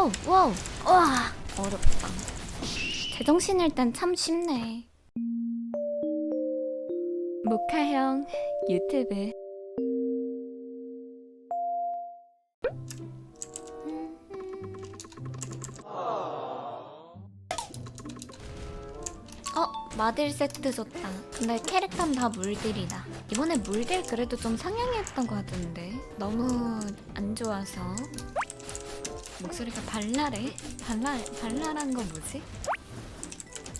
와우 와우. 와 어렵다. 제정신일 땐 참 쉽네. 모카형 유튜브. 어 마딜 세트 줬다. 근데 캐릭터는 다 물딜이다. 이번에 물딜 그래도 좀 상향했던 것 같은데. 너무 안 좋아서 목소리가 발랄해? 발랄, 발랄한 거 뭐지?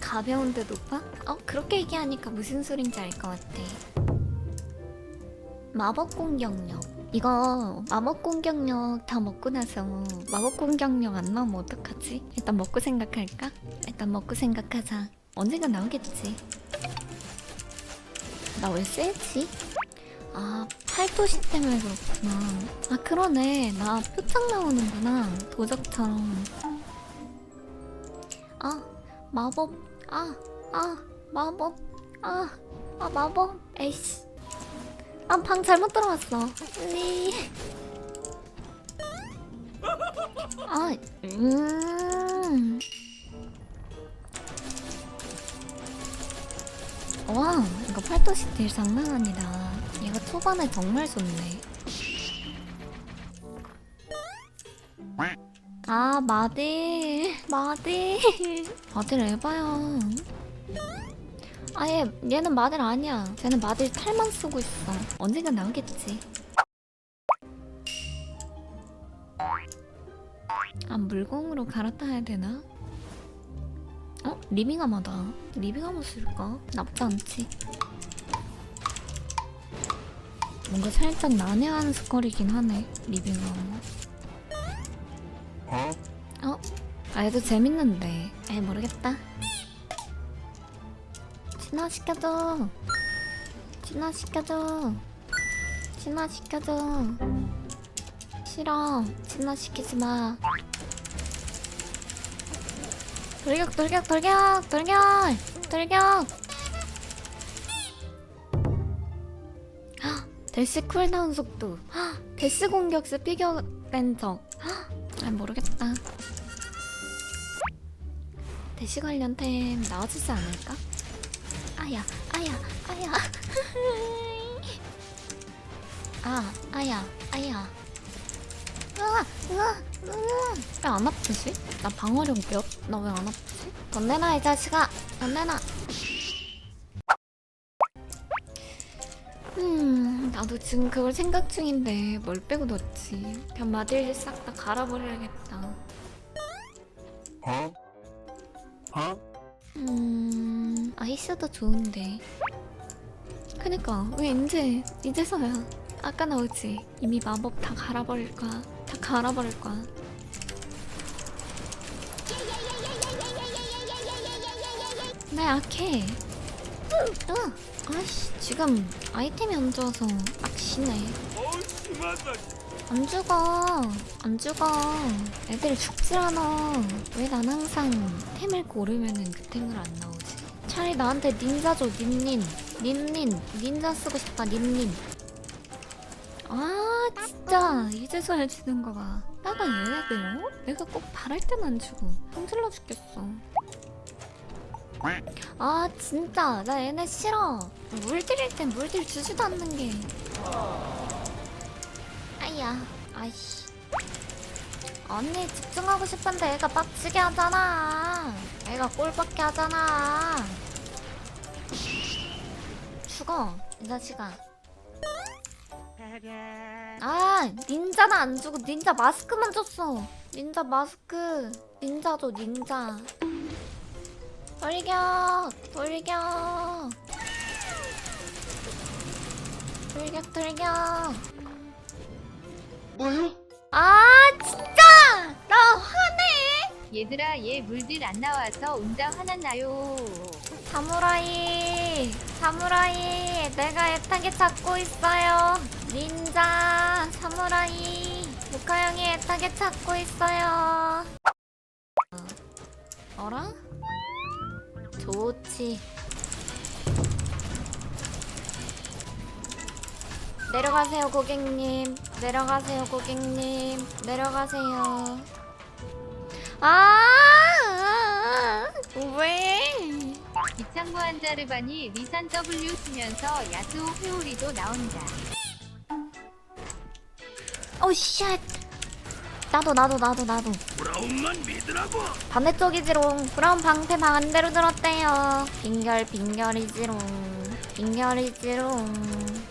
가벼운데 높아? 어, 그렇게 얘기하니까 무슨 소린지 알 것 같아. 마법 공격력. 이거 마법 공격력 다 먹고 나서 마법 공격력 안 나오면 어떡하지? 일단 먹고 생각할까? 일단 먹고 생각하자. 언젠가 나오겠지. 나왜 세지? 아, 팔도시 때문에 그렇구나. 아, 그러네. 나 표창 나오는구나. 도적처럼. 아, 마법. 아, 아, 마법. 아, 아, 마법. 에이씨. 아, 방 잘못 들어왔어. 네. 아, 음. 와, 이거 팔도시 딜 장난 아니다. 초반에 정말 좋네. 아, 마딜. 마딜. 마딜 에바야. 아예 얘는 마딜 아니야. 쟤는 마딜 탈만 쓰고 있어. 언젠가 나오겠지. 아, 물공으로 갈아타야 되나? 어? 리빙하마다. 리빙하마 쓸까? 나쁘지 않지. 뭔가 살짝 난해한 스컬이긴 하네. 리빙하마. 어? 아, 얘도 재밌는데. 에 모르겠다. 진화시켜줘. 진화시켜줘. 진화시켜줘. 싫어. 진화시키지 마. 돌격, 돌격, 돌격, 돌격, 돌격. 데스 쿨다운 속도. 헉, 데스 공격 스 피겨 랜적. 아 모르겠다. 대시 관련 템 나와주지 않을까? 아야, 아야, 아야. 아, 아야, 아야. 으아, 으아, 으아. 왜안 아프지? 나 방어력 몇? 나 왜 안 아프지? 돈 내놔, 이 자식아. 돈 내놔. 음, 나도 지금 그걸 생각 중인데 뭘 빼고 넣지? 그냥 마딜 싹 다 갈아버려야겠다. Huh? Huh? 음, 아이스도 좋은데. 그니까 왜 이제 이제서야? 아까 나오지. 이미 마법 다 갈아버릴 거야. 다 갈아버릴 거야. 나 약해. 응. 아이씨 지금 아이템이 안 좋아서 악시네. 안 죽어. 안 죽어. 애들 죽질 않아. 왜 난 항상 템을 고르면은 그 템을 안 나오지? 차라리 나한테 닌자 줘, 닌닌. 닌닌. 닌자 쓰고 싶다, 닌닌. 아, 진짜. 이제서야 주는 거 봐. 나가 얘네들, 어? 내가 꼭 바랄 땐 안 주고. 성질러 죽겠어. 아, 진짜. 나 얘네 싫어. 물들일 땐 물들 주지도 않는 게. 아야, 아이씨. 언니 집중하고 싶은데 애가 빡치게 하잖아. 애가 꼴밖에 하잖아. 죽어, 이 자식아. 아, 닌자는 안 주고 닌자 마스크만 줬어. 닌자 마스크. 닌자 줘, 닌자. 돌격, 돌격. 돌격, 돌격. 뭐요? 아 진짜 나 화내 얘들아 얘 물들 안 나와서 혼자 화났나요? 사무라이 사무라이 내가 애타게 찾고 있어요 닌자 사무라이 모카 형이 애타게 찾고 있어요 어라? 좋지 내려가세요 고객님 내려가세요 고객님 내려가세요 아, 왜? 이창모 한자르반이 리산 W 쓰면서 야스오 회오리도 나온다. 오 쉣. 나도 나도 나도 나도. 브라운만 믿으라고. 반대쪽이지롱. 그럼 방패 반대로 들었대요. 빙결 빙결이지롱. 빙결이지롱.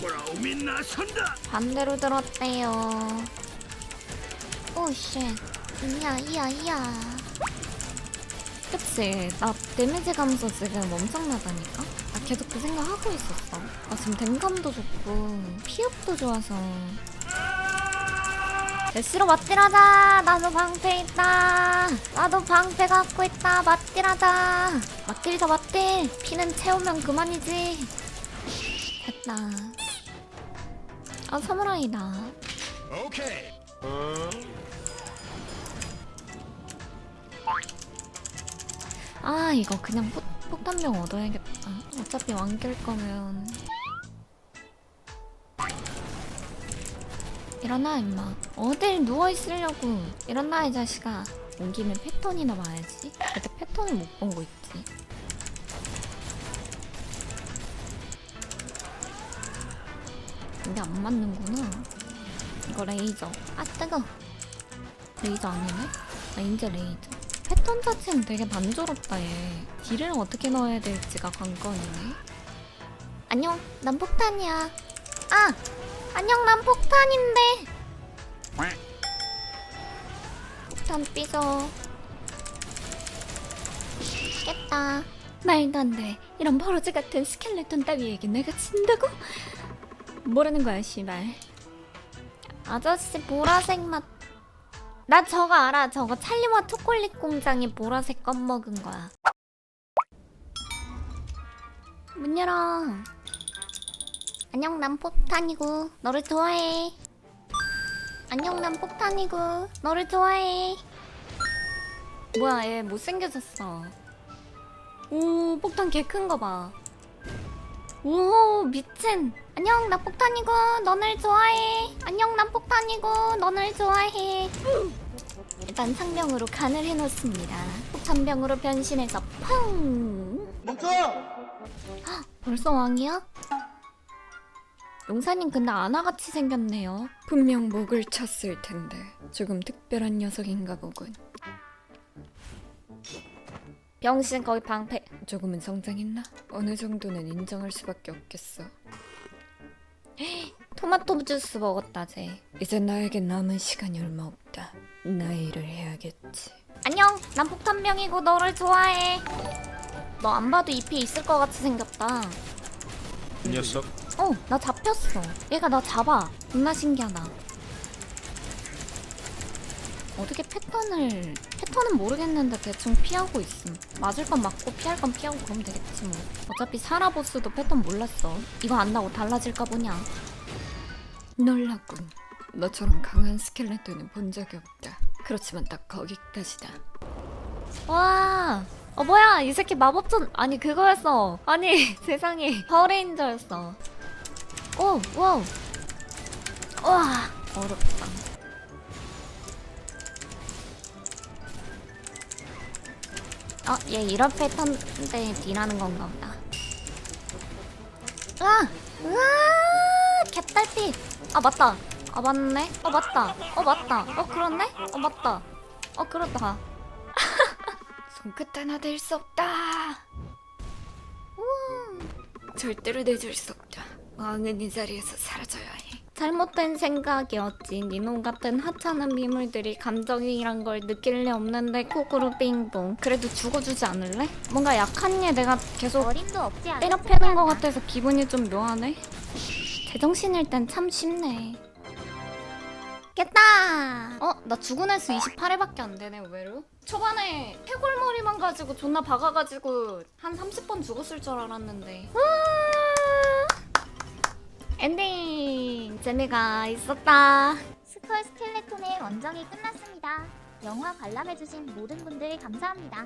브라움이 나선다. 반대로 들었대요. 오 쉣. 이야 이야 이야. 그치 나 데미지 감소 지금 엄청나다니까 나 계속 그 생각 하고 있었어 나 지금 댕감도 좋고 피흡도 좋아서 대시로 맞딜하자. 나도 방패 있다. 나도 방패 갖고 있다. 맞딜하자. 맞딜이다 맞딜 피는 채우면 그만이지. 됐다. 아 사무라이다. 오케이. 아 이거 그냥 폭, 폭탄병 얻어야겠다. 어차피 왕길 거면 일어나 임마. 어딜 누워있으려고. 일어나 이 자식아. 온 김에 패턴이나 봐야지. 그때 패턴을 못 본 거 있지. 근데 안 맞는구나. 이거 레이저. 아 뜨거. 레이저 아니네? 아 인제 레이저. 패턴 자체는 되게 단조롭다 얘. 딜을 어떻게 넣어야 될지가 관건이네. 안녕. 난 폭탄이야. 아 안녕 난 폭탄인데 폭탄 삐져 깼다 말도 안돼 이런 버러지 같은 스켈레톤 따위에게 내가 진다고? 뭐라는 거야 씨발 아저씨 보라색 맛 나 저거 알아. 저거 찰리와 초콜릿 공장이 보라색 껌 먹은 거야. 문 열어. 안녕, 난 폭탄이고 너를 좋아해. 안녕, 난 폭탄이고 너를 좋아해. 뭐야, 얘 못생겨졌어. 오, 폭탄 개 큰 거 봐. 오, 미친. 안녕, 나 폭탄이고 너를 좋아해. 안녕, 난 폭탄이고 너를 좋아해. 일단 상병으로 간을 해놓습니다. 폭탄병으로 변신해서 펑! 멈춰! 헉, 벌써 왕이야? 용사님 근데 아나같이 생겼네요. 분명 목을 쳤을 텐데 조금 특별한 녀석인가 보군. 병신 거의 방패. 조금은 성장했나? 어느 정도는 인정할 수밖에 없겠어. 토마토 주스 먹었다 쟤. 이제 나에게 남은 시간이 얼마 없다. 나의 일을 해야겠지. 안녕, 난 폭탄병이고 너를 좋아해. 너 안 봐도 잎이 있을 것 같이 생겼다. 이 녀석. 어, 나 잡혔어. 얘가 나 잡아. 존나 신기하다. 어떻게 패턴을 패턴은 모르겠는데 대충 피하고 있음. 맞을 건 맞고 피할 건 피하고 그러면 되겠지 뭐. 어차피 사라 보스도 패턴 몰랐어. 이거 안다고 달라질까 보냐. 놀랍군. 너처럼 강한 스켈레톤은 본 적이 없다. 그렇지만 딱 거기까지다. 와. 어 뭐야 이 새끼 마법전 아니 그거였어 아니 세상에 파워레인저였어 오 와우. 와 어렵다. 어 얘 이런 패턴인데 딜하는 건가 보다. 으아 으아 개딸피. 아 맞다. 아 맞네. 어 맞다. 어 맞다. 어 그렇네? 어 맞다. 어 그렇다. 손끝 하나 댈 수 없다. 우와. 절대로 내줄 수 없다. 왕은 이 자리에서 사라져야 해. 잘못된 생각이었지. 니놈 같은 하찮은 미물들이 감정이란 걸 느낄 리 없는데 코코로 빙봉. 그래도 죽어주지 않을래? 뭔가 약한 얘 내가 계속 어림도 없지 않아. 때려 패는 것 같아서 기분이 좀 묘하네. 제정신일 땐 참 쉽네. 깼다! 어? 나 죽은 횟수 28회밖에 안 되네, 의외로. 초반에 해골머리만 가지고 존나 박아가지고 한 30번 죽었을 줄 알았는데. 아! 엔딩! 재미가 있었다. 스컬 스켈레톤의 원정이 끝났습니다. 영화 관람해주신 모든 분들 감사합니다.